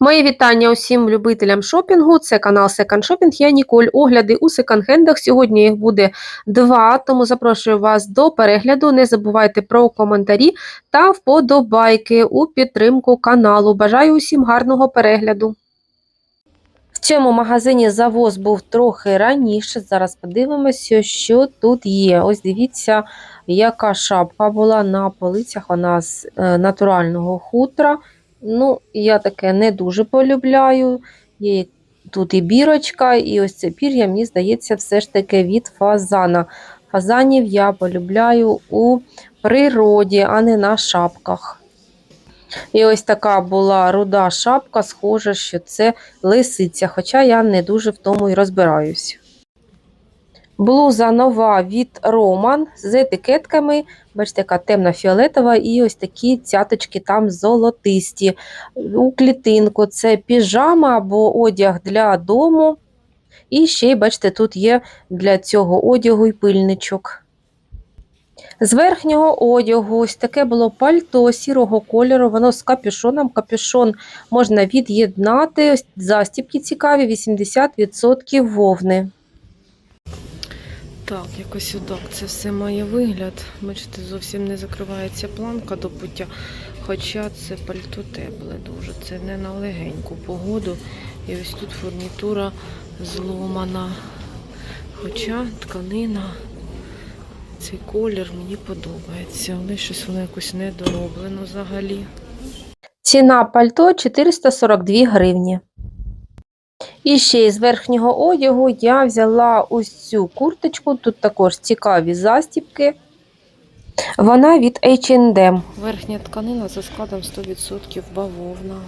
Мої вітання усім любителям шопінгу. Це канал Second Shopping. Я Ніколь. Огляди у секонд-хендах. Сьогодні їх буде два, тому запрошую вас до перегляду. Не забувайте про коментарі та вподобайки у підтримку каналу. Бажаю усім гарного перегляду. В цьому магазині завоз був трохи раніше. Зараз подивимося, що тут є. Ось дивіться, яка шапка була на полицях. Вона з е, натурального хутра. Ну, я таке не дуже полюбляю. Є тут і бірочка, і ось це пір'я, мені здається, все ж таки від фазана. Фазанів я полюбляю у природі, а не на шапках. І ось така була руда шапка, схоже, що це лисиця, хоча я не дуже в тому і розбираюсь. Блуза нова від Роман з етикетками. Бачите, яка темна фіолетова, і ось такі цяточки там золотисті. У клітинку це піжама або одяг для дому. І ще, бачите, тут є для цього одягу і пильничок. З верхнього одягу ось таке було пальто сірого кольору, воно з капюшоном. Капюшон можна від'єднати. Ось Застібки цікаві, 80% вовни. Так, якось отак це все має вигляд. Бачите, зовсім не закривається планка до пуття. Хоча це пальто тепле дуже. Це не на легеньку погоду. І ось тут фурнітура зломана. Хоча тканина, цей колір мені подобається. Але щось воно якось недороблено взагалі. Ціна пальто 442 гривні. І ще із верхнього одягу я взяла ось цю курточку. Тут також цікаві застібки. Вона від H&M. Верхня тканина за складом 100% бавовна.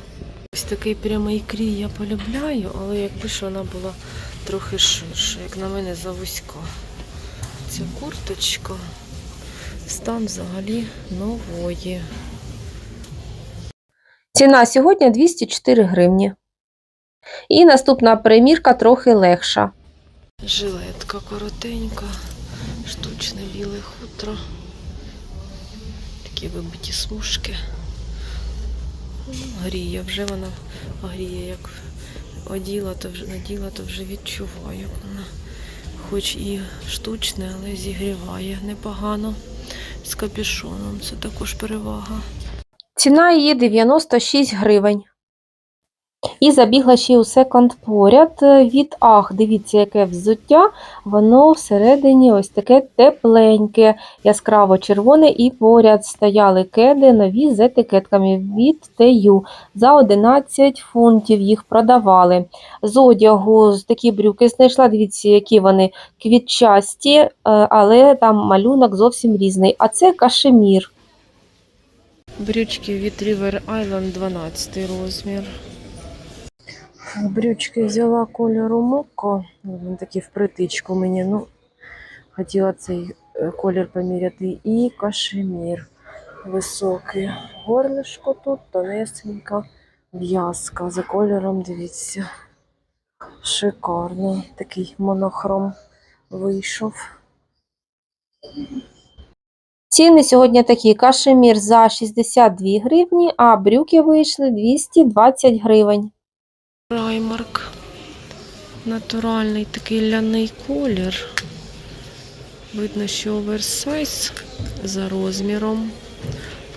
Ось такий прямий крій я полюбляю, але якби ж вона була трохи ширша, як на мене завузька. Ця курточка стан взагалі нової. Ціна сьогодні 204 гривні. І наступна примірка трохи легша. Жилетка коротенька, штучне біле хутро. Такі вибиті смужки. Ну, Гріє, вже вона гріє, як оділа, то вже наділа, то вже відчуваю. Вона хоч і штучне, але зігріває непогано. З капюшоном. Це також перевага. Ціна її 96 гривень. І забігла ще у секонд поряд е, від Ах. Дивіться, яке взуття. Воно всередині ось таке тепленьке, яскраво червоне, і поряд стояли кеди нові з етикетками від TU. За 11 фунтів їх продавали. З одягу такі брюки знайшла. Дивіться, які вони квітчасті, е, але там малюнок зовсім різний. А це кашемір. Брючки від River Island 12 розмір. Брючки взяла кольору моко. Вони такі в притичку мені. Ну, хотіла цей е, колір поміряти. І кашемір високий. Горлишко тут, тонесенька в'язка. За кольором, дивіться. Шикарно. Такий монохром вийшов. Ціни сьогодні такі: кашемір за 62 гривні, а брюки вийшли 220 гривень. Праймарк. Натуральний такий ляний колір. Видно, що оверсайз за розміром.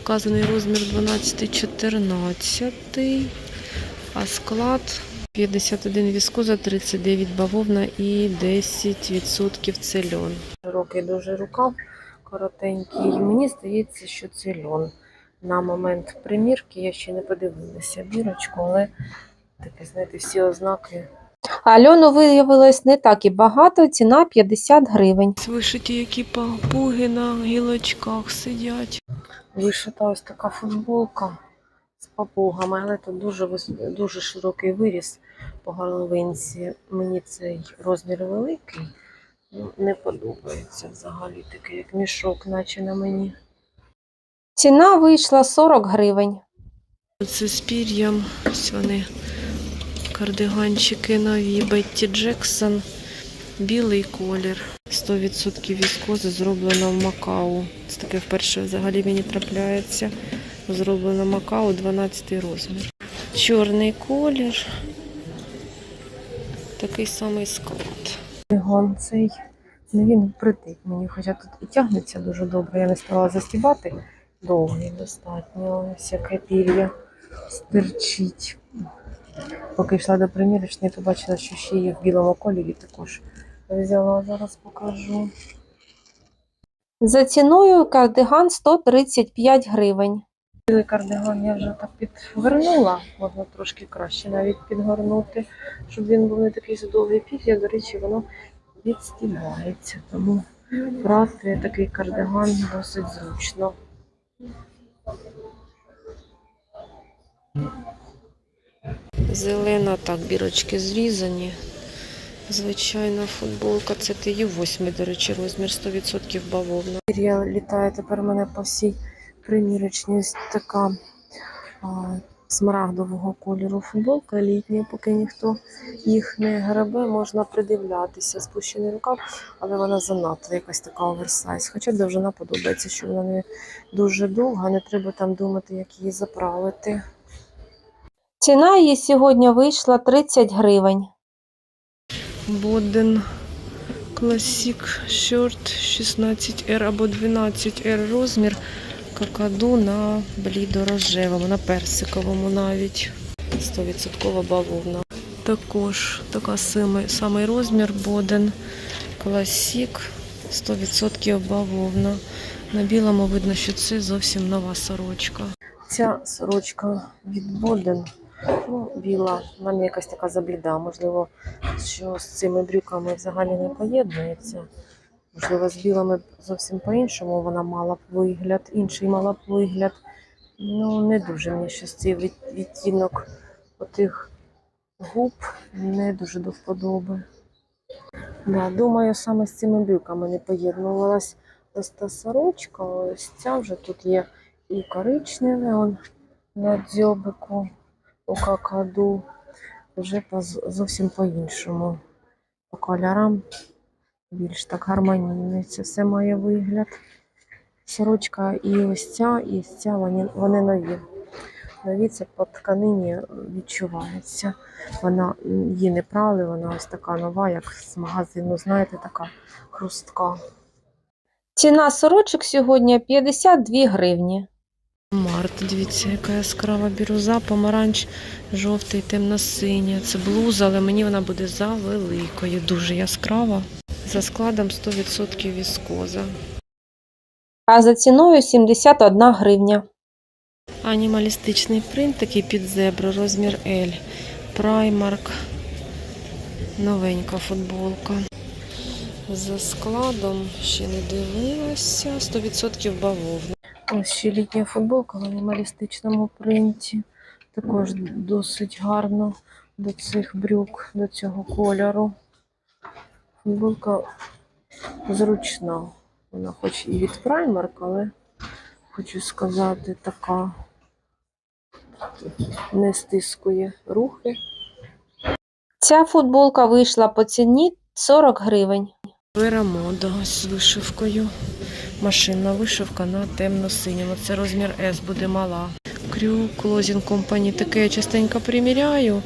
Вказаний розмір 12-14. А склад 51 віскоза, 39 бавовна і 10% це льон. Широкий дуже рукав, коротенький. Мені здається, що це льон. На момент примірки я ще не подивилася бірочку, але таке, знаєте, всі ознаки. А льону виявилось не так і багато, ціна 50 гривень. Вишиті, які папуги на гілочках сидять. Вишита ось така футболка з папугами, але тут дуже, дуже широкий виріс по горловинці. Мені цей розмір великий. Ну, не подобається взагалі такий, як мішок, наче на мені. Ціна вийшла 40 гривень. Це з пір'ям. Ось вони кардиганчики нові. Бетті Джексон. Білий колір. 100% віскози зроблено в Макау. Це таке вперше взагалі мені трапляється. Зроблено Макау 12 розмір. Чорний колір. Такий самий склад. Бігон цей, ну він притик мені, хоча тут і тягнеться дуже добре. Я не стала застібати. Довгий достатньо, ось яке пір'я стирчить. Поки йшла до примірочної, побачила, що ще є в білому кольорі також. Взяла, зараз покажу. За ціною кардиган 135 гривень. Білий кардиган я вже так підгорнула, можна трошки краще навіть підгорнути, щоб він був не такий задовгий пір'я. До речі, воно відстібається. Тому брати такий кардиган досить зручно. Зелена, так, бірочки зрізані. Звичайна футболка. Це ти 8, до речі, розмір 100% бавовна. Пір'я літає тепер у мене по всій примірочній така а, смарагдового кольору футболка літня, поки ніхто їх не грабе, можна придивлятися. Спущений рукав, але вона занадто якась така оверсайз. Хоча довжина подобається, що вона не дуже довга, не треба там думати, як її заправити. Ціна її сьогодні вийшла 30 гривень. Боден Classic Shirt 16R або 12R розмір. Какаду на блідо-рожевому, на персиковому навіть. 100% бавовна. Також така самий, самий розмір Боден Classic 100% бавовна. На білому видно, що це зовсім нова сорочка. Ця сорочка від Боден, ну, біла, вона якась така забліда. Можливо, що з цими брюками взагалі не поєднується. Можливо, з білими зовсім по-іншому вона мала б вигляд, інший мала б вигляд. Ну, не дуже мені щось цей від- відтінок отих губ не дуже до вподоби. Да, думаю, саме з цими брюками не поєднувалась ось та сорочка, ось ця вже тут є і коричневе на дзьобику у какаду. Вже по, зовсім по-іншому. По кольорам більш так гармонійно. Це все має вигляд. Сорочка і ось ця, і ось ця вони, вони нові. Нові це по тканині відчувається. Вона її не прали, вона ось така нова, як з магазину, знаєте, така хрустка. Ціна сорочок сьогодні 52 гривні. Март, дивіться, яка яскрава біруза, помаранч, жовтий, темно-синя. Це блуза, але мені вона буде за великою, дуже яскрава. За складом 100% віскоза. А за ціною 71 гривня. Анімалістичний принт, такий під зебру, розмір L. Primark. Новенька футболка. За складом ще не дивилася. 100% бавовна. Ось ще літня футболка в анімалістичному принті. Також досить гарно до цих брюк, до цього кольору. Футболка зручна. Вона хоч і від Primark, але хочу сказати, така не стискує рухи. Ця футболка вийшла по ціні 40 гривень. Верамода ось з вишивкою. Машинна вишивка на темно-синьому. Це розмір S буде мала. Крю Clothing Company. Таке я частенько приміряю.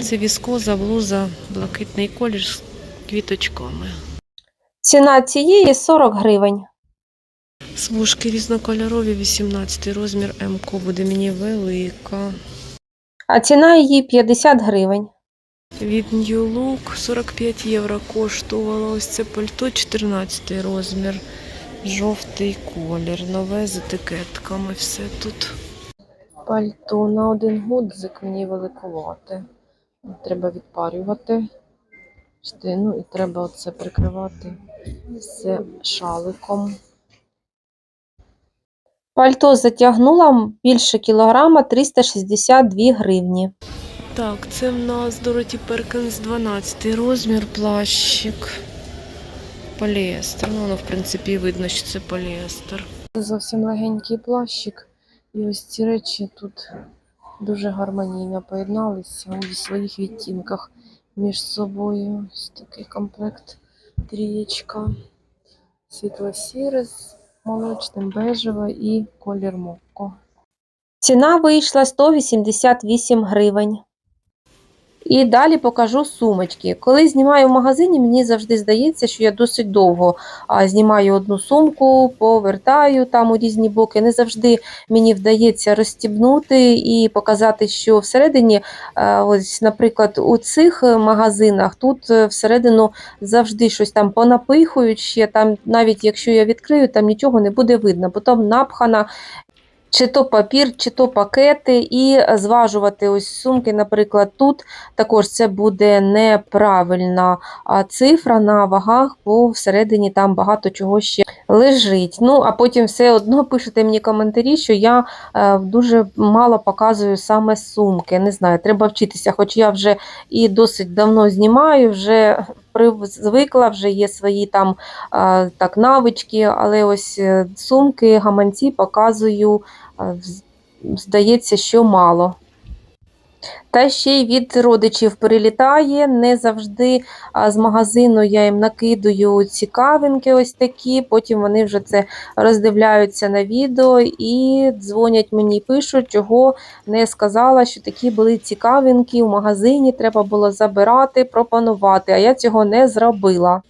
Це віскоза, блуза, блакитний колір з квіточками. Ціна цієї 40 гривень. Смужки різнокольорові, 18 розмір МК буде мені велика. А ціна її 50 гривень. Від New Look 45 євро коштувало ось це пальто 14 розмір. Жовтий колір, нове з етикетками. Все тут. Пальто на один гудзик мені великувати. Треба відпарювати штину і треба оце прикривати з шаликом. Пальто затягнула більше кілограма 362 гривні. Так, це в нас Дороті Перкинс 12 розмір, плащик. Поліестер. Ну, воно, в принципі, видно, що це поліестер. Це зовсім легенький плащик. І ось ці речі тут дуже гармонійно поєдналися у своїх відтінках між собою. Ось такий комплект трієчка. Світло-сіре з молочним, бежеве і колір мокко. Ціна вийшла 188 гривень. І далі покажу сумочки. Коли знімаю в магазині, мені завжди здається, що я досить довго знімаю одну сумку, повертаю там у різні боки. Не завжди мені вдається розстібнути і показати, що всередині, ось, наприклад, у цих магазинах тут е, всередину завжди щось там понапихують ще. Там, навіть якщо я відкрию, там нічого не буде видно, бо там напхана чи то папір, чи то пакети, і зважувати ось сумки, наприклад, тут також це буде неправильна цифра на вагах, бо всередині там багато чого ще лежить. Ну, а потім все одно пишете мені коментарі, що я е, дуже мало показую саме сумки. Не знаю, треба вчитися, хоч я вже і досить давно знімаю, вже звикла, вже є свої там так, навички, але ось е, сумки, гаманці показую, здається, що мало. Та ще й від родичів прилітає. Не завжди з магазину я їм накидаю цікавинки, ось такі. Потім вони вже це роздивляються на відео і дзвонять мені, пишуть, чого не сказала, що такі були цікавинки в магазині, треба було забирати, пропонувати. А я цього не зробила.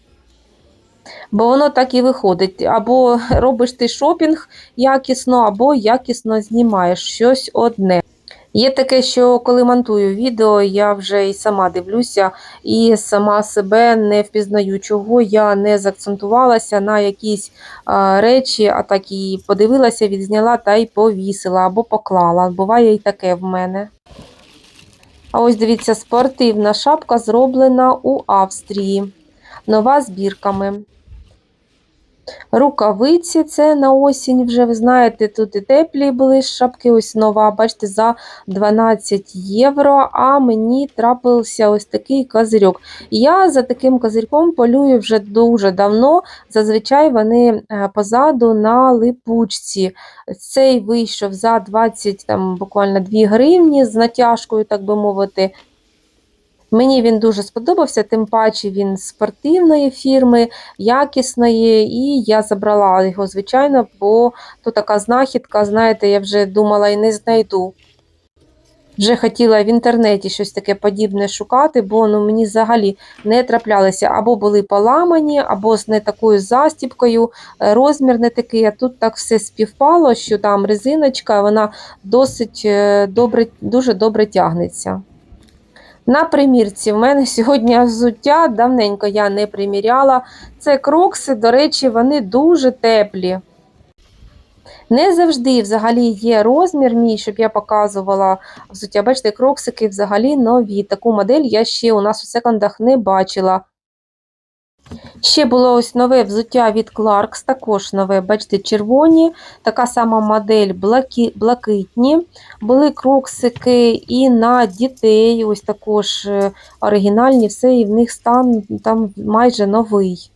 Бо воно так і виходить. Або робиш ти шопінг якісно, або якісно знімаєш щось одне. Є таке, що коли монтую відео, я вже і сама дивлюся, і сама себе не впізнаю, чого я не заакцентувалася на якісь а, речі, а так і подивилася, відзняла та й повісила або поклала. Буває і таке в мене. А ось дивіться, спортивна шапка зроблена у Австрії. Нова з бірками. Рукавиці це на осінь вже, ви знаєте, тут і теплі були шапки, ось нова, бачите, за 12 євро, а мені трапився ось такий козирьок. Я за таким козирьком полюю вже дуже давно, зазвичай вони е, позаду на липучці. Цей вийшов за 20, там, буквально 2 гривні з натяжкою, так би мовити. Мені він дуже сподобався, тим паче він спортивної фірми, якісної, і я забрала його, звичайно, бо то така знахідка, знаєте, я вже думала і не знайду. Вже хотіла в інтернеті щось таке подібне шукати, бо ну, мені взагалі не траплялися. Або були поламані, або з не такою застіпкою, е, розмір не такий. А тут так все співпало, що там резиночка, вона досить е, добре, дуже добре тягнеться. На примірці в мене сьогодні взуття, давненько я не приміряла. Це крокси, до речі, вони дуже теплі. Не завжди взагалі є розмір мій, щоб я показувала взуття. Бачите, кроксики взагалі нові. Таку модель я ще у нас у секондах не бачила. Ще було ось нове взуття від Clarks, також нове, бачите, червоні, така сама модель блаки, блакитні. Були кроксики і на дітей, ось також е, оригінальні, все, і в них стан там майже новий.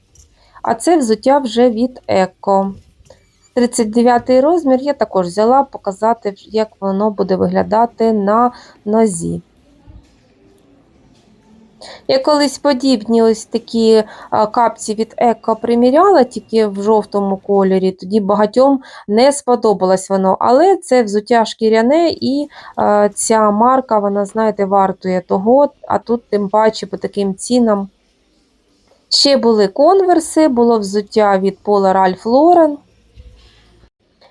А це взуття вже від Еко. 39 розмір я також взяла показати, як воно буде виглядати на нозі. Я колись подібні ось такі капці від Еко приміряла тільки в жовтому кольорі, тоді багатьом не сподобалось воно. Але це взуття шкіряне і ця марка, вона, знаєте, вартує того, а тут тим паче по таким цінам. Ще були конверси, було взуття від Polar Ralph Lauren.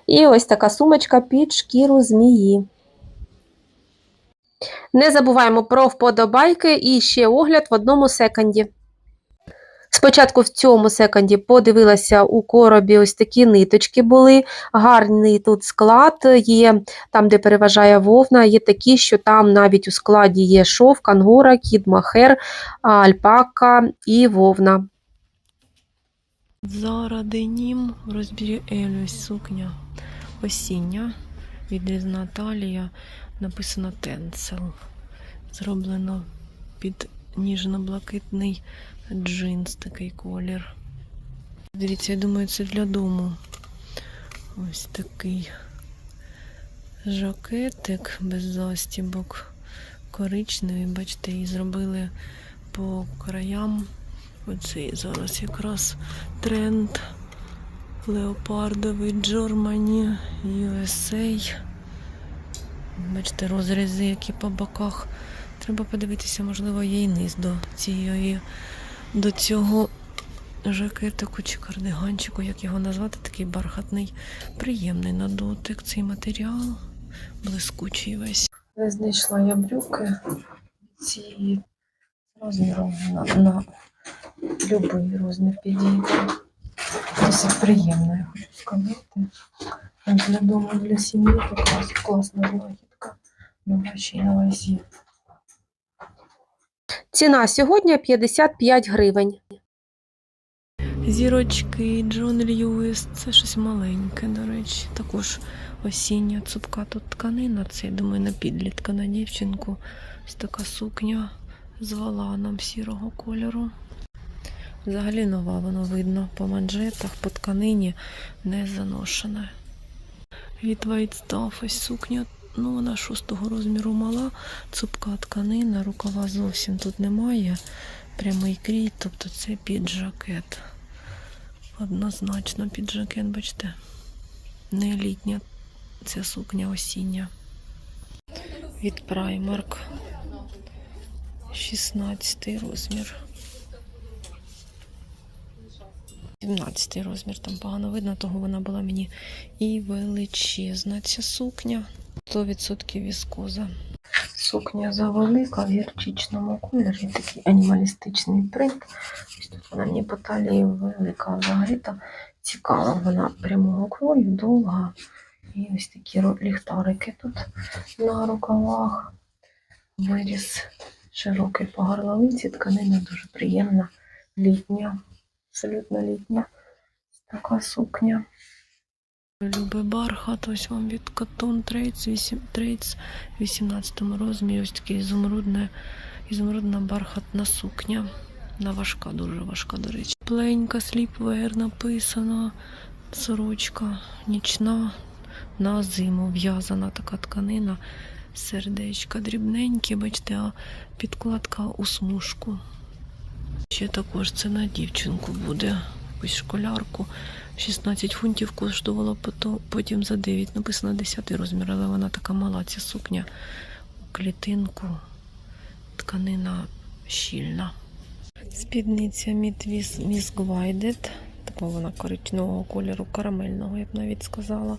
І ось така сумочка під шкіру змії. Не забуваємо про вподобайки і ще огляд в одному секонді. Спочатку в цьому секонді подивилася у коробі ось такі ниточки були. Гарний тут склад є, там, де переважає вовна, є такі, що там навіть у складі є шов, кангура, кід, махер, альпака і вовна. Заради нім в розбірі Ель ось сукня осіння відрізна талія, написано Тенсел. Зроблено під ніжно-блакитний джинс, такий колір. Дивіться, я думаю, це для дому. Ось такий жакетик без застібок. Коричневий, бачите, її зробили по краям. Оцей зараз якраз тренд леопардовий Джормані USA. Бачите, розрізи, які по боках. Треба подивитися, можливо, є і низ до цієї, до цього жакетику чи кардиганчику, як його назвати, такий бархатний, приємний на дотик цей матеріал, блискучий весь. Не знайшла я брюки ці розміром на, на будь-який розмір підійде. Досить приємно, я хочу сказати. Для дому, для сім'ї така класна знахідка. На вазі. Ціна сьогодні 55 гривень. Зірочки, Джон Льюіс, це щось маленьке, до речі. Також осіння цупка тут тканина. Це, я думаю, на підлітка, на дівчинку. Ось така сукня з валаном сірого кольору. Взагалі нова, воно видно по манжетах, по тканині не заношена. Від Stuff ось сукня, ну вона шостого розміру мала, цупка тканина, рукава зовсім тут немає. Прямий крій, тобто це під жакет. Однозначно під жакет, бачите, не літня ця сукня осіння. Від Primark. 16 розмір. 17 розмір, там погано видно, того вона була мені і величезна ця сукня. 100% віскоза. Сукня завелика в гірчичному кольорі, такий анімалістичний принт. Ось тут вона мені по талії велика, взагалі то цікава. Вона прямого крою, довга. І ось такі ліхтарики тут на рукавах. Виріс широкий по горловинці, тканина дуже приємна, літня, абсолютно літня. Така сукня. Любий бархат, ось вам від 8, Trades в 18 розмірі. Ось такий ізумрудне, ізумрудна бархатна сукня. Вона важка, дуже важка, до речі. Пленька, сліпвер написано. Сорочка нічна на зиму в'язана така тканина. Сердечка дрібненькі, бачите, а підкладка у смужку. Ще також це на дівчинку буде, якусь школярку. 16 фунтів коштувала потім за 9. Написано 10 розмір, але вона така мала, ця сукня у клітинку. Тканина щільна. Спідниця Мітвіс Miss Guided. Такого вона коричневого кольору, карамельного, я б навіть сказала.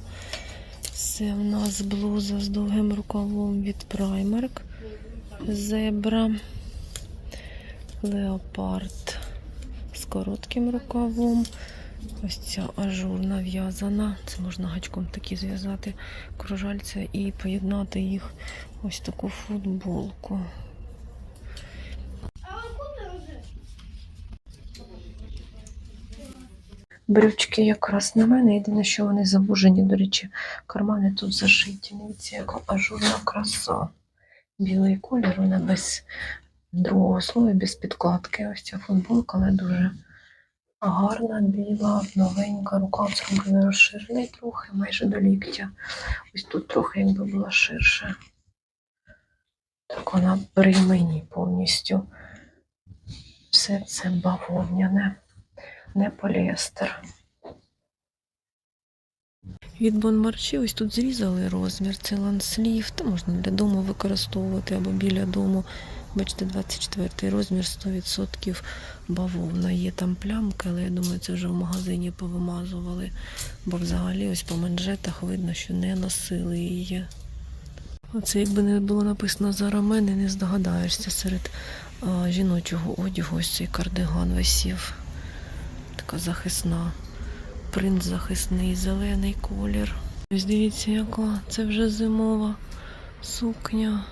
Це в нас блуза з довгим рукавом від Primark. Зебра. Леопард з коротким рукавом. Ось ця ажурна в'язана. Це можна гачком такі зв'язати кружальця і поєднати їх ось таку футболку. Брючки якраз на мене. Єдине, що вони завужені, до речі, кармани тут зашиті. Дивіться, яка ажурна краса. Білий колір, вона без другого слою, без підкладки. Ось ця футболка, але дуже гарна, біла, новенька. Рукав зроблений розширений трохи, майже до ліктя. Ось тут трохи якби була ширше. Так вона при мені повністю. Все це бавовняне, не поліестер. Від Бонмарчі ось тут зрізали розмір. Це ланслів, можна для дому використовувати або біля дому. Бачите, 24 розмір 100% бавовна. Є там плямки, але я думаю, це вже в магазині повимазували. Бо взагалі ось по манжетах видно, що не носили її. Оце якби не було написано за рамени, не здогадаєшся серед а, жіночого одягу. Ось цей кардиган висів. Така захисна. Принт захисний, зелений колір. Ось дивіться, яка це вже зимова сукня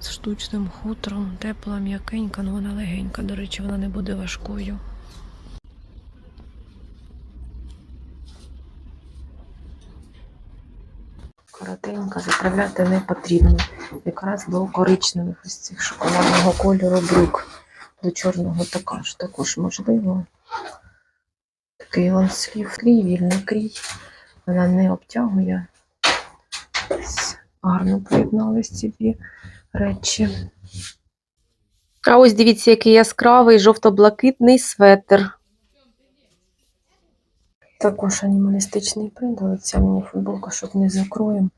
з штучним хутром, тепла, м'якенька, ну вона легенька, до речі, вона не буде важкою. Коротенька, заправляти не потрібно. Якраз до коричневих ось цих шоколадного кольору брюк. До чорного також, також можливо. Такий ланслів крій, вільний крій. Вона не обтягує. Гарно поєднались ці дві речі. А ось дивіться, який яскравий жовто-блакитний светр. Також анімалістичний принт, але ця мені футболка, щоб не закроєм.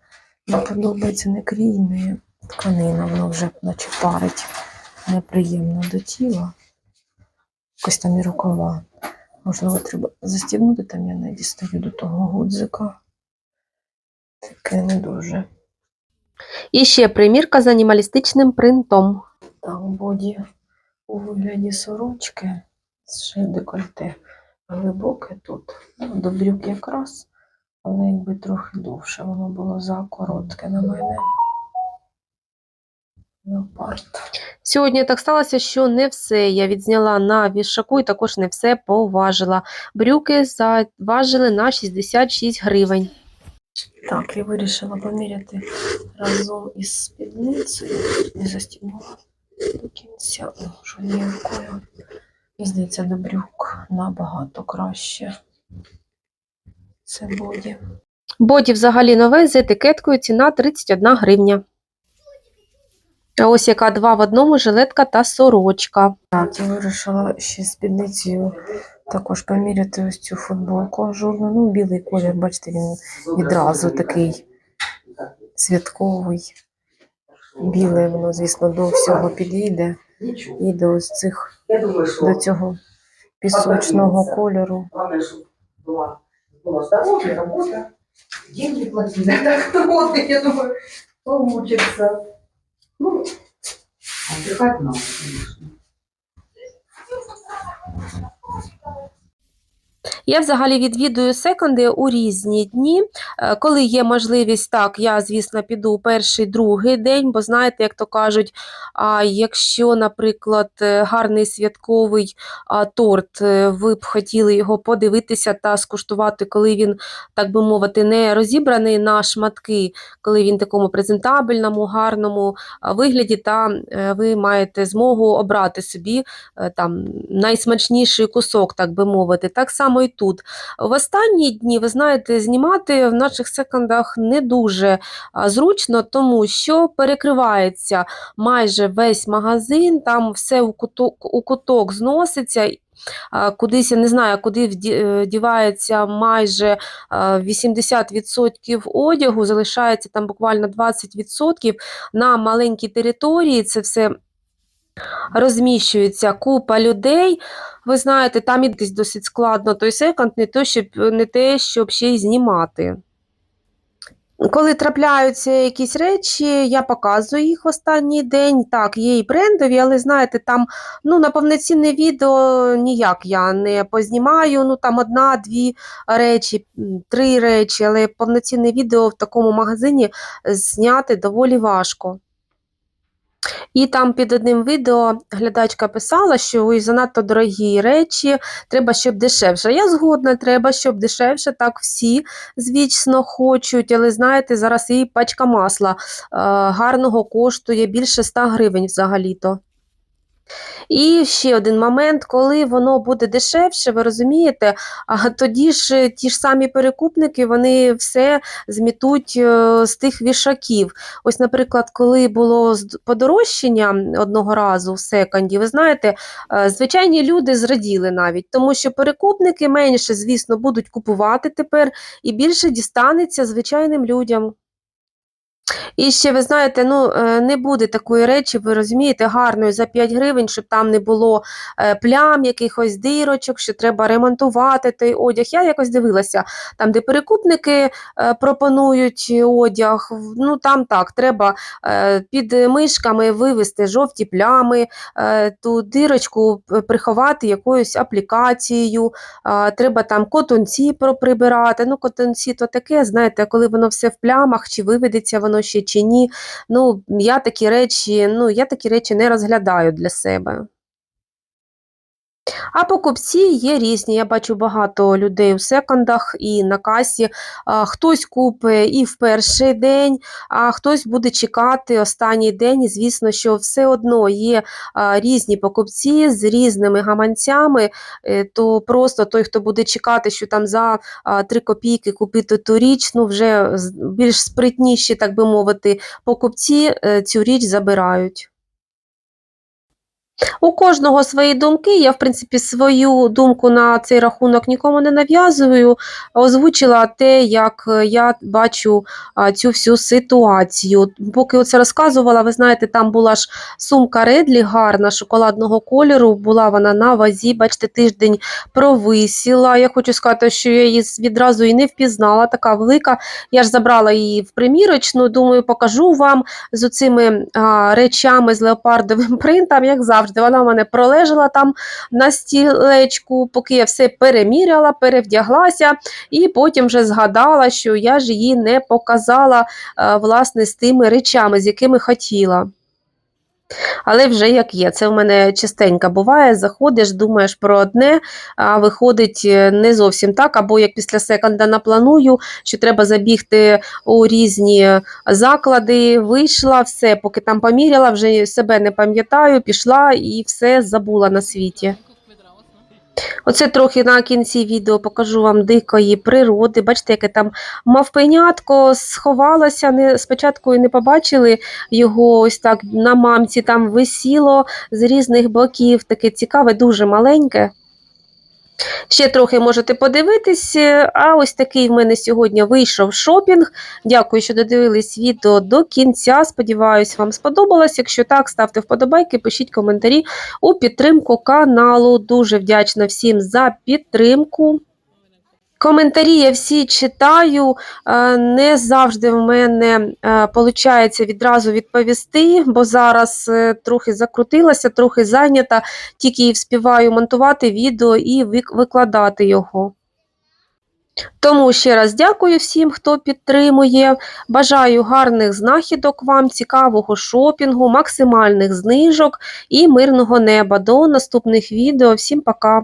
Не подобається не крій, не тканина, воно вже наче парить неприємно до тіла. Якось там і рукава. Можливо, треба застібнути, там я не дістаю до того гудзика. Таке не дуже. І ще примірка з анімалістичним принтом. Так, боді у вигляді сорочки ще декольте глибоке тут. Ну, до брюк якраз, але якби трохи довше воно було за коротке на мене. Сьогодні так сталося, що не все я відзняла на вішаку і також не все поважила. Брюки заважили на 66 гривень. Так, я вирішила поміряти разом із спідницею. Не застібнула до кінця. Рукою. І здається, до брюк набагато краще. Це боді. Боді взагалі нове з етикеткою ціна 31 гривня. А ось яка два в одному жилетка та сорочка. Так, я вирішила ще спідницею також поміряти ось цю футболку ажурну. Ну, білий колір, бачите, він відразу такий святковий. Біле, воно, звісно, до всього підійде. І до ось цих, Я думаю, що до цього пісочного кольору. Главное, чтобы была, было здоровье, работа, деньги платили. Так вот, я думаю, получится. Ну, отдыхать надо, конечно. Я взагалі відвідую секонди у різні дні. Е, Коли є можливість, так, я, звісно, піду перший, другий день, бо знаєте, як то кажуть, якщо, наприклад, е, гарний святковий торт, е, ви б хотіли його подивитися та скуштувати, коли він, так би мовити, не розібраний на шматки, коли він такому презентабельному, гарному вигляді, та ви маєте змогу обрати собі там найсмачніший кусок, так би мовити. Так само і тут. В останні дні, ви знаєте, знімати в наших секондах не дуже зручно, тому що перекривається майже весь магазин, там все у куток, у куток зноситься. Кудись я не знаю, куди е, дівається майже 80% одягу, залишається там буквально 20% на маленькій території. Це все розміщується купа людей. Ви знаєте, там і досить складно той секонд, не, то, щоб, не те, щоб ще й знімати. Коли трапляються якісь речі, я показую їх в останній день. Так, є і брендові, але знаєте, там ну, на повноцінне відео ніяк я не познімаю. Ну там одна-дві речі, три речі, але повноцінне відео в такому магазині зняти доволі важко. І там під одним відео глядачка писала, що ой, занадто дорогі речі, треба, щоб дешевше. Я згодна, треба, щоб дешевше, так всі, звісно, хочуть, але знаєте, зараз і пачка масла е, гарного коштує більше 100 гривень взагалі-то. І ще один момент, коли воно буде дешевше, ви розумієте, а тоді ж ті ж самі перекупники вони все змітуть е, з тих вішаків. Ось, наприклад, коли було подорожчання одного разу в секонді, ви знаєте, е, звичайні люди зраділи навіть, тому що перекупники менше, звісно, будуть купувати тепер і більше дістанеться звичайним людям. І ще, ви знаєте, ну, е, не буде такої речі, ви розумієте, гарної за 5 гривень, щоб там не було е, плям, якихось дирочок, що треба ремонтувати той одяг. Я якось дивилася, там, де перекупники е, пропонують одяг, ну там так, треба під мишками вивести жовті плями, ту дирочку приховати якоюсь аплікацією, треба там котунці проприбирати. Ну, котунці то таке, знаєте, коли воно все в плямах, чи виведеться воно ще чи ні. Ну, я такі речі, ну, я такі речі не розглядаю для себе. А покупці є різні. Я бачу багато людей у секондах і на касі. Хтось купить і в перший день, а хтось буде чекати останній день. І звісно, що все одно є різні покупці з різними гаманцями. Е, То просто той, хто буде чекати, що там за а, 3 копійки купити ту річ, ну вже більш спритніші, так би мовити, покупці е, цю річ забирають. У кожного свої думки. Я, в принципі, свою думку на цей рахунок нікому не нав'язую. Озвучила те, як е, я бачу цю всю ситуацію. Поки оце розказувала, ви знаєте, там була ж сумка Редлі гарна, шоколадного кольору. Була вона на вазі. Бачите, тиждень провисіла. Я хочу сказати, що я її відразу і не впізнала. Така велика. Я ж забрала її в примірочну. Думаю, покажу вам з оцими а, речами з леопардовим принтом, як завжди. Вона в мене пролежала там на стілечку, поки я все переміряла, перевдяглася, і потім вже згадала, що я ж її не показала власне з тими речами, з якими хотіла. Але вже як є, це в мене частенько буває. Заходиш, думаєш про одне, а виходить е, не зовсім так. Або як після секонда напланую, що треба забігти у різні заклади, вийшла, все, поки там поміряла, вже себе не пам'ятаю, пішла і все забула на світі. Оце трохи на кінці відео покажу вам дикої природи. Бачите, яке там мавпенятко сховалося. Не, спочатку і не побачили його ось так на мамці там висіло з різних боків. Таке цікаве, дуже маленьке. Ще трохи можете подивитись, е, а ось такий в мене сьогодні вийшов шопінг. Дякую, що додивились відео до кінця. Сподіваюсь, вам сподобалось. Якщо так, ставте вподобайки, пишіть коментарі у підтримку каналу. Дуже вдячна всім за підтримку. Коментарі я всі читаю. е, Не завжди в мене виходить відразу відповісти, бо зараз е, трохи закрутилася, трохи зайнята, тільки і вспіваю монтувати відео і викладати його. Тому ще раз дякую всім, хто підтримує. Бажаю гарних знахідок вам, цікавого шопінгу, максимальних знижок і мирного неба. До наступних відео. Всім пока!